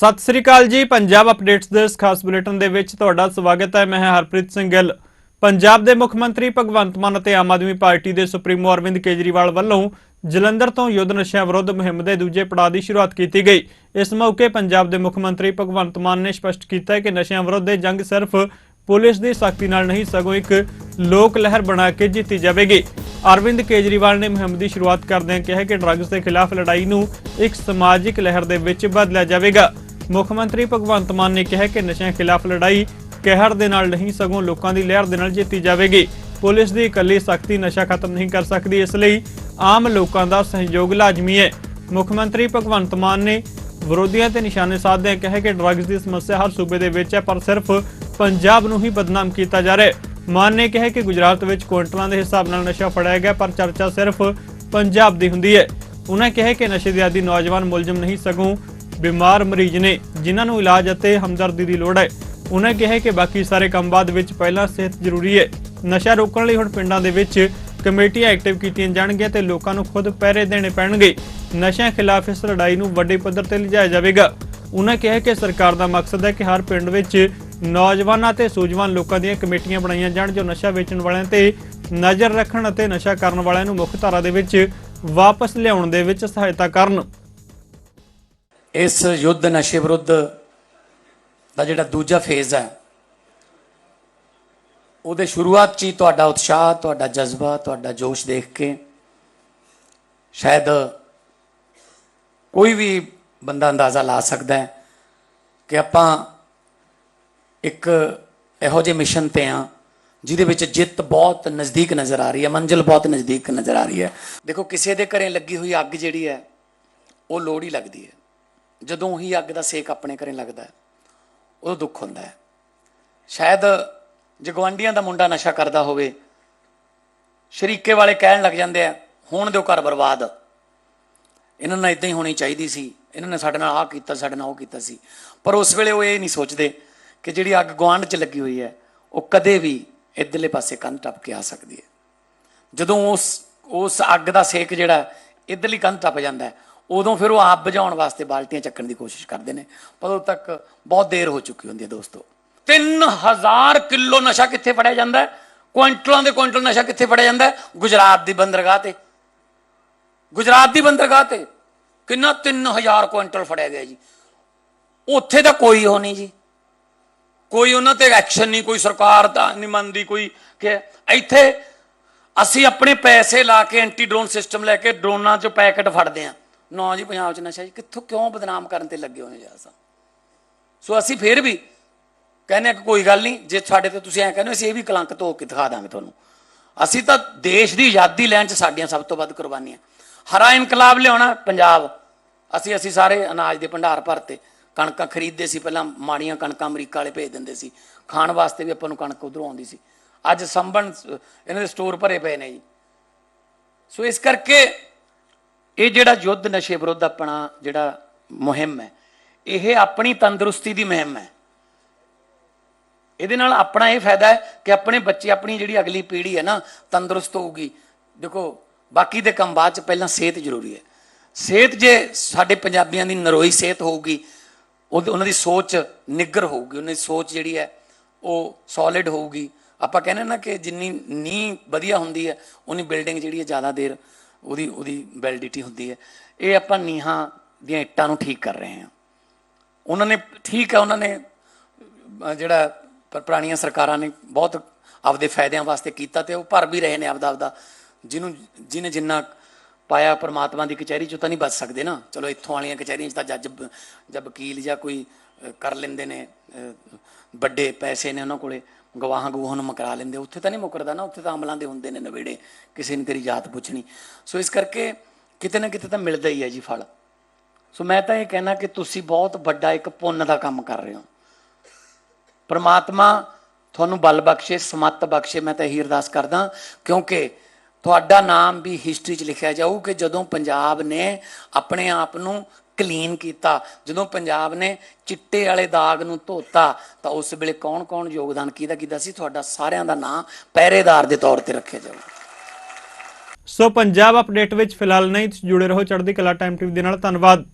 ਸਤਿ ਸ੍ਰੀ ਅਕਾਲ ਜੀ, ਪੰਜਾਬ ਅਪਡੇਟਸ ਦੇ ਇਸ ਖਾਸ ਬੁਲੇਟਿਨ ਦੇ ਵਿੱਚ ਤੁਹਾਡਾ ਸਵਾਗਤ ਹੈ। ਮੈਂ ਹਰਪ੍ਰੀਤ ਸਿੰਘ ਗਿੱਲ। ਪੰਜਾਬ ਦੇ ਮੁੱਖ ਮੰਤਰੀ ਭਗਵੰਤ ਮਾਨ ਅਤੇ ਆਮ ਆਦਮੀ ਪਾਰਟੀ ਦੇ ਸੁਪਰੀਮੋ ਅਰਵਿੰਦ ਕੇਜਰੀਵਾਲ ਵੱਲੋਂ ਜਲੰਧਰ ਤੋਂ ਯੁੱਧ ਨਸ਼ਿਆਂ ਵਿਰੁੱਧ ਮੁਹਿੰਮ ਦੇ ਦੂਜੇ ਪੜਾਅ ਦੀ ਸ਼ੁਰੂਆਤ ਕੀਤੀ ਗਈ। ਇਸ ਮੌਕੇ ਪੰਜਾਬ ਦੇ ਮੁੱਖ ਮੰਤਰੀ ਭਗਵੰਤ ਮਾਨ ਨੇ ਸਪਸ਼ਟ ਕੀਤਾ ਹੈ ਕਿ ਨਸ਼ਿਆਂ ਵਿਰੁੱਧ ਜੰਗ ਸਿਰਫ ਪੁਲਿਸ ਦੀ ਸਖਤੀ ਨਾਲ ਨਹੀਂ, ਸਗੋਂ ਇੱਕ ਲੋਕ ਲਹਿਰ ਬਣਾ ਕੇ ਜਿੱਤੀ ਜਾਵੇਗੀ। ਅਰਵਿੰਦ ਕੇਜਰੀਵਾਲ ਨੇ ਮੁਹਿੰਮ ਦੀ ਸ਼ੁਰੂਆਤ ਕਰਦਿਆਂ ਕਿਹਾ ਕਿ ਡਰੱਗਸ ਦੇ ਖਿਲਾਫ ਲੜਾਈ ਨੂੰ ਇੱਕ ਸਮਾਜਿਕ ਲਹਿਰ ਦੇ ਵਿੱਚ ਬਦਲਿਆ ਜਾਵੇਗਾ। ਮੁੱਖ ਮੰਤਰੀ ਭਗਵੰਤ ਮਾਨ ਨੇ ਕਿਹਾ ਕਿ ਨਸ਼ਿਆਂ ਖਿਲਾਫ ਲੜਾਈ ਕਹਿਰ ਦੇ ਨਾਲ ਨਹੀਂ, ਸਗੋਂ ਲੋਕਾਂ ਦੀ ਲਹਿਰ ਦੇ ਨਾਲ ਜਿੱਤੀ ਜਾਵੇਗੀ। ਪੁਲਿਸ ਦੀ ਇਕੱਲੀ ਸਖਤੀ ਨਸ਼ਾ ਖਤਮ ਨਹੀਂ ਕਰ ਸਕਦੀ, ਇਸ ਲਈ ਆਮ ਲੋਕਾਂ ਦਾ ਸਹਿਯੋਗ ਲਾਜ਼ਮੀ ਹੈ। ਮੁੱਖ ਮੰਤਰੀ ਭਗਵੰਤ ਮਾਨ ਨੇ ਵਿਰੋਧੀਆਂ ਤੇ ਨਿਸ਼ਾਨੇ ਸਾਧਦਿਆਂ ਕਿਹਾ ਕਿ ਡਰੱਗਸ ਦੀ ਸਮੱਸਿਆ ਹਰ ਸੂਬੇ ਦੇ ਵਿੱਚ ਹੈ, ਪਰ ਸਿਰਫ ਪੰਜਾਬ ਨੂੰ ਹੀ ਬਦਨਾਮ ਕੀਤਾ ਜਾ ਰਿਹਾ ਹੈ। ਮਾਨ ਨੇ ਕਿਹਾ ਕਿ ਗੁਜਰਾਤ ਵਿੱਚ ਕੁਇੰਟਲਾਂ ਦੇ ਹਿਸਾਬ ਨਾਲ ਨਸ਼ਾ ਫੜਿਆ ਗਿਆ, ਪਰ ਚਰਚਾ ਸਿਰਫ ਪੰਜਾਬ ਦੀ ਹੁੰਦੀ ਹੈ। ਉਹਨਾਂ ਕਿਹਾ ਕਿ ਨਸ਼ੇ ਦੇ ਆਦੀ ਨੌਜਵਾਨ ਮੁਲਜ਼ਮ ਨਹੀਂ, ਸਗੋਂ ਬਿਮਾਰ ਮਰੀਜ਼ ਨੇ, ਜਿਨ੍ਹਾਂ ਨੂੰ ਇਲਾਜ ਅਤੇ ਹਮਦਰਦੀ ਦੀ ਲੋੜ ਹੈ। ਉਹਨਾਂ ਕਿਹਾ ਕਿ ਬਾਕੀ ਸਾਰੇ ਕੰਮ ਬਾਅਦ ਵਿੱਚ ਪਹਿਲਾਂ ਸਿਹਤ ਜ਼ਰੂਰੀ ਹੈ। ਨਸ਼ਾ ਰੋਕਣ ਲਈ ਹੁਣ ਪਿੰਡਾਂ ਦੇ ਵਿੱਚ ਕਮੇਟੀਆਂ ਐਕਟਿਵ ਕੀਤੀਆਂ ਜਾਣਗੀਆਂ ਤੇ ਲੋਕਾਂ ਨੂੰ ਖੁਦ ਪਹਿਰੇ ਦੇਣੇ ਪੈਣਗੇ। ਨਸ਼ਿਆਂ ਖਿਲਾਫ ਇਸ ਲੜਾਈ ਨੂੰ ਵੱਡੇ ਪੱਧਰ ਤੇ ਲਿਜਾਇਆ ਜਾਵੇਗਾ। ਉਹਨਾਂ ਕਿਹਾ ਕਿ ਸਰਕਾਰ ਦਾ ਮਕਸਦ ਹੈ ਕਿ ਹਰ ਪਿੰਡ ਵਿੱਚ ਨੌਜਵਾਨਾਂ ਤੇ ਸੂਝਵਾਨ ਲੋਕਾਂ ਦੀਆਂ ਕਮੇਟੀਆਂ ਬਣਾਈਆਂ ਜਾਣ, ਜੋ ਨਸ਼ਾ ਵੇਚਣ ਵਾਲਿਆਂ ਤੇ ਨਜ਼ਰ ਰੱਖਣ ਅਤੇ ਨਸ਼ਾ ਕਰਨ ਵਾਲਿਆਂ ਨੂੰ ਮੁੱਖ ਧਾਰਾ ਦੇ ਵਿੱਚ ਵਾਪਸ ਲਿਆਉਣ ਦੇ ਵਿੱਚ ਸਹਾਇਤਾ ਕਰਨ। ਇਸ ਯੁੱਧ ਨਸ਼ੇ ਵਿਰੁੱਧ ਦਾ ਜਿਹੜਾ ਦੂਜਾ ਫੇਜ਼ ਹੈ, ਉਹਦੇ ਸ਼ੁਰੂਆਤ 'ਚ ਹੀ ਤੁਹਾਡਾ ਉਤਸ਼ਾਹ, ਤੁਹਾਡਾ ਜਜ਼ਬਾ, ਤੁਹਾਡਾ ਜੋਸ਼ ਦੇਖ ਕੇ ਸ਼ਾਇਦ ਕੋਈ ਵੀ ਬੰਦਾ ਅੰਦਾਜ਼ਾ ਲਾ ਸਕਦਾ ਹੈ ਕਿ ਆਪਾਂ ਇੱਕ ਇਹੋ ਜਿਹੇ ਮਿਸ਼ਨ ਤੇ ਆ ਜਿਹਦੇ ਵਿੱਚ ਜਿੱਤ ਬਹੁਤ ਨਜ਼ਦੀਕ ਨਜ਼ਰ ਆ ਰਹੀ ਹੈ, ਮੰਜ਼ਿਲ ਬਹੁਤ ਨਜ਼ਦੀਕ ਨਜ਼ਰ ਆ ਰਹੀ ਹੈ। ਦੇਖੋ, ਕਿਸੇ ਦੇ ਘਰੇ ਲੱਗੀ ਹੋਈ ਅੱਗ ਜਿਹੜੀ ਹੈ, ਉਹ ਲੋੜ ਹੀ ਲੱਗਦੀ ਹੈ। ਜਦੋਂ ਹੀ ਅੱਗ ਦਾ ਸੇਕ ਆਪਣੇ ਘਰੇ ਲੱਗਦਾ ਹੈ, ਉਦੋਂ ਦੁੱਖ ਹੁੰਦਾ ਹੈ। ਸ਼ਾਇਦ ਜੇ ਗੁਆਂਢੀਆਂ ਦਾ ਮੁੰਡਾ ਨਸ਼ਾ ਕਰਦਾ ਹੋਵੇ, ਸ਼ਰੀਕੇ ਵਾਲੇ ਕਹਿਣ ਲੱਗ ਜਾਂਦੇ ਆ, ਹੁਣ ਦਿਓ ਘਰ ਬਰਬਾਦ। ਇਹਨਾਂ ਨਾਲ ਇਦਾਂ ਹੀ ਹੋਣੀ ਚਾਹੀਦੀ ਸੀ। ਇਹਨਾਂ ਨੇ ਸਾਡੇ ਨਾਲ ਆਹ ਕੀਤਾ, ਸਾਡੇ ਨਾਲ ਉਹ ਕੀਤਾ ਸੀ। ਪਰ ਉਸ ਵੇਲੇ ਉਹ ਇਹ ਨਹੀਂ ਸੋਚਦੇ ਕਿ ਜਿਹੜੀ ਅੱਗ ਗੁਆਂਢ 'ਚ ਲੱਗੀ ਹੋਈ ਹੈ, ਉਹ ਕਦੇ ਵੀ ਇਧਰਲੇ ਪਾਸੇ ਕੰਧ ਟੱਪ ਕੇ ਆ ਸਕਦੀ ਹੈ। ਜਦੋਂ ਉਸ ਉਸ ਅੱਗ ਦਾ ਸੇਕ ਜਿਹੜਾ, ਇਧਰਲੀ ਕੰਧ ਟੱਪ ਜਾਂਦਾ ਹੈ ਉਦੋਂ ਫਿਰ ਉਹ ਆਪ ਬੁਝਾਉਣ ਵਾਸਤੇ ਬਾਲਟੀਆਂ ਚੱਕਣ ਦੀ ਕੋਸ਼ਿਸ਼ ਕਰਦੇ ਨੇ। ਪਰ ਉਦੋਂ ਤੱਕ ਬਹੁਤ ਦੇਰ ਹੋ ਚੁੱਕੀ ਹੁੰਦੀ ਹੈ ਦੋਸਤੋ। 3000 ਕਿਲੋ ਨਸ਼ਾ ਕਿੱਥੇ ਫੜਿਆ ਜਾਂਦਾ ਹੈ? ਕੁਇੰਟਲਾਂ ਦੇ ਕੁਇੰਟਲ ਨਸ਼ਾ ਕਿੱਥੇ ਫੜਿਆ ਜਾਂਦਾ ਹੈ? ਗੁਜਰਾਤ ਦੀ ਬੰਦਰਗਾਹ ਤੇ। ਗੁਜਰਾਤ ਦੀ ਬੰਦਰਗਾਹ ਤੇ। ਕਿੰਨਾ? 3000 ਕੁਇੰਟਲ ਫੜਿਆ ਗਿਆ ਜੀ। ਉੱਥੇ ਤਾਂ ਕੋਈ ਹੋ ਨਹੀਂ ਜੀ। ਕੋਈ ਉਹਨਾਂ ਤੇ ਐਕਸ਼ਨ ਨਹੀਂ, ਕੋਈ ਸਰਕਾਰ ਦਾ ਨਹੀਂ ਮੰਨਦੀ, ਕੋਈ ਕਿ ਇੱਥੇ ਅਸੀਂ ਆਪਣੇ ਪੈਸੇ ਲਾ ਕੇ ਐਂਟੀ ਡਰੋਨ ਸਿਸਟਮ ਲੈ ਕੇ ਡਰੋਨਾਂ 'ਚ ਪੈਕੇਟ ਫੜਦੇ ਆ ਨਾ ਜੀ ਪੰਜਾਬ 'ਚ ਨਸ਼ਾ ਜੀ ਕਿੱਥੋਂ ਕਿਉਂ ਬਦਨਾਮ ਕਰਨ ਤੇ ਲੱਗੇ ਹੋਏ ਜਾ ਸਾ ਸੋ ਅਸੀਂ ਫੇਰ ਵੀ ਕਹਿੰਦੇ ਆ ਕਿ ਕੋਈ ਗੱਲ ਨਹੀਂ ਜੇ ਸਾਡੇ ਤੇ ਤੁਸੀਂ ਐ ਕਹਿੰਦੇ ਹੋ, ਅਸੀਂ ਇਹ ਵੀ ਕਲੰਕ ਧੋ ਕੇ ਦਿਖਾ ਦਾਂਗੇ ਤੁਹਾਨੂੰ। ਅਸੀਂ ਤਾਂ ਦੇਸ਼ ਦੀ ਆਜ਼ਾਦੀ ਲੈਣ 'ਚ ਸਾਡੀਆਂ ਸਭ ਤੋਂ ਵੱਧ ਕੁਰਬਾਨੀਆਂ। ਹਰਾ ਇਨਕਲਾਬ ਲਿਆਉਣਾ ਪੰਜਾਬ। ਅਸੀਂ ਅਸੀਂ ਸਾਰੇ ਅਨਾਜ ਦੇ ਭੰਡਾਰ ਭਰਤੇ। ਕਣਕਾਂ ਖਰੀਦਦੇ ਸੀ ਪਹਿਲਾਂ ਮਾੜੀਆਂ ਕਣਕਾਂ ਅਮਰੀਕਾ ਵਾਲੇ ਭੇਜ ਦਿੰਦੇ ਸੀ। ਖਾਣ ਵਾਸਤੇ ਵੀ ਆਪਾਂ ਨੂੰ ਕਣਕ ਉਧਰੋਂ ਆਉਂਦੀ ਸੀ। ਅੱਜ ਸੰਭਣ ਇਹਨਾਂ ਦੇ ਸਟੋਰ ਭਰੇ ਪਏ ਨੇ ਜੀ। ਸੋ ਇਸ ਕਰਕੇ ਇਹ ਜਿਹੜਾ ਯੁੱਧ ਨਸ਼ੇ ਵਿਰੁੱਧ ਆਪਣਾ ਜਿਹੜਾ ਮੁਹਿੰਮ ਹੈ, ਇਹ ਆਪਣੀ ਤੰਦਰੁਸਤੀ ਦੀ ਮੁਹਿੰਮ ਹੈ। ਇਹਦੇ ਨਾਲ ਆਪਣਾ ਇਹ ਫਾਇਦਾ ਹੈ ਕਿ ਆਪਣੇ ਬੱਚੇ, ਆਪਣੀ ਜਿਹੜੀ ਅਗਲੀ ਪੀੜ੍ਹੀ ਹੈ ਨਾ, ਤੰਦਰੁਸਤ ਹੋਊਗੀ। ਦੇਖੋ, ਬਾਕੀ ਦੇ ਕੰਮ ਬਾਅਦ ਚ ਪਹਿਲਾਂ ਸਿਹਤ ਜ਼ਰੂਰੀ ਹੈ। ਸਿਹਤ ਜੇ ਸਾਡੇ ਪੰਜਾਬੀਆਂ ਦੀ ਨਰੋਈ ਸਿਹਤ ਹੋਊਗੀ ਉਹਨਾਂ ਦੀ ਸੋਚ ਨਿੱਗਰ ਹੋਊਗੀ, ਉਹਨਾਂ ਦੀ ਸੋਚ ਜਿਹੜੀ ਹੈ, ਉਹ ਸੋਲਿਡ ਹੋਊਗੀ। ਆਪਾਂ ਕਹਿੰਦੇ ਨਾ ਕਿ ਜਿੰਨੀ ਨੀ ਵਧੀਆ ਹੁੰਦੀ ਹੈ, ਉਨੀ ਬਿਲਡਿੰਗ ਜਿਹੜੀ ਹੈ ਜ਼ਿਆਦਾ ਦੇਰ ਉਹਦੀ ਉਹਦੀ ਵੈਲਿਡਿਟੀ ਹੁੰਦੀ ਹੈ। ਇਹ ਆਪਾਂ ਨੀਹਾਂ ਦੀਆਂ ਇੱਟਾਂ ਨੂੰ ਠੀਕ ਕਰ ਰਹੇ ਹਾਂ। ਉਹਨਾਂ ਨੇ, ਠੀਕ ਹੈ, ਉਹਨਾਂ ਨੇ ਜਿਹੜਾ ਪੁਰਾਣੀਆਂ ਸਰਕਾਰਾਂ ਨੇ ਬਹੁਤ ਆਪਦੇ ਫਾਇਦਿਆਂ ਵਾਸਤੇ ਕੀਤਾ ਤੇ ਉਹ ਭਰ ਵੀ ਰਹੇ ਨੇ ਆਪਦਾ ਆਪਦਾ। ਜਿਹਨੂੰ, ਜਿਹਨੇ ਜਿੰਨਾ ਪਾਇਆ ਪਰਮਾਤਮਾ ਦੀ ਕਚਹਿਰੀ ਚੋਂ ਤਾਂ ਨਹੀਂ ਬਚ ਸਕਦੇ ਨਾ। ਚਲੋ, ਇੱਥੋਂ ਵਾਲੀਆਂ ਕਚਹਿਰੀਆਂ 'ਚ ਤਾਂ ਜੱਜ ਜਾਂ ਵਕੀਲ ਜਾਂ ਕੋਈ ਕਰ ਲੈਂਦੇ ਨੇ ਵੱਡੇ ਪੈਸੇ ਨੇ ਉਹਨਾਂ ਕੋਲੇ, ਗਵਾਹਾਂ ਗਵਾਹਾਂ ਨੂੰ ਮੁਕਰਾ ਲੈਂਦੇ, ਉੱਥੇ ਤਾਂ ਨਹੀਂ ਮੁਕਰਦਾ ਨਾ, ਉੱਥੇ ਤਾਂ ਅਮਲਾਂ ਦੇ ਹੁੰਦੇ ਨੇ ਨਵੇੜੇ, ਕਿਸੇ ਨੇ ਤੇਰੀ ਜਾਤ ਪੁੱਛਣੀ। ਸੋ ਇਸ ਕਰਕੇ ਕਿਤੇ ਨਾ ਕਿਤੇ ਤਾਂ ਮਿਲਦਾ ਹੀ ਹੈ ਜੀ ਫਲ। ਸੋ ਮੈਂ ਤਾਂ ਇਹ ਕਹਿਣਾ ਕਿ ਤੁਸੀਂ ਬਹੁਤ ਵੱਡਾ ਇੱਕ ਪੁੰਨ ਦਾ ਕੰਮ ਕਰ ਰਹੇ ਹੋ। ਪਰਮਾਤਮਾ ਤੁਹਾਨੂੰ ਬਲ ਬਖਸ਼ੇ, ਸਮੱਤ ਬਖਸ਼ੇ, ਮੈਂ ਤਾਂ ਇਹੀ ਅਰਦਾਸ ਕਰਦਾ, ਕਿਉਂਕਿ ਤੁਹਾਡਾ ਨਾਮ ਵੀ ਹਿਸਟਰੀ 'ਚ ਲਿਖਿਆ ਜਾਊ ਕਿ ਜਦੋਂ ਪੰਜਾਬ ਨੇ ਆਪਣੇ ਆਪ ਨੂੰ ਕਲੀਨ ਕੀਤਾ। ਜਦੋਂ ਪੰਜਾਬ ਨੇ ਚਿੱਟੇ ਵਾਲੇ ਦਾਗ ਨੂੰ ਧੋਤਾ, ਤਾਂ ਉਸ ਵੇਲੇ ਕੌਣ-ਕੌਣ ਯੋਗਦਾਨ ਕਿਹਦਾ ਕੀਤਾ ਸੀ? ਤੁਹਾਡਾ ਸਾਰਿਆਂ ਦਾ ਨਾਂ ਪਹਿਰੇਦਾਰ ਦੇ ਤੌਰ ਤੇ ਰੱਖਿਆ ਜਾਊਗਾ। ਸੋ ਪੰਜਾਬ ਅਪਡੇਟ ਵਿੱਚ ਫਿਲਹਾਲ ਨਹੀਂ, ਤੁਸੀਂ ਜੁੜੇ ਰਹੋ ਚੜ੍ਹਦੀ ਕਲਾ ਟਾਈਮ ਟੀਵੀ ਦੇ ਨਾਲ। ਧੰਨਵਾਦ।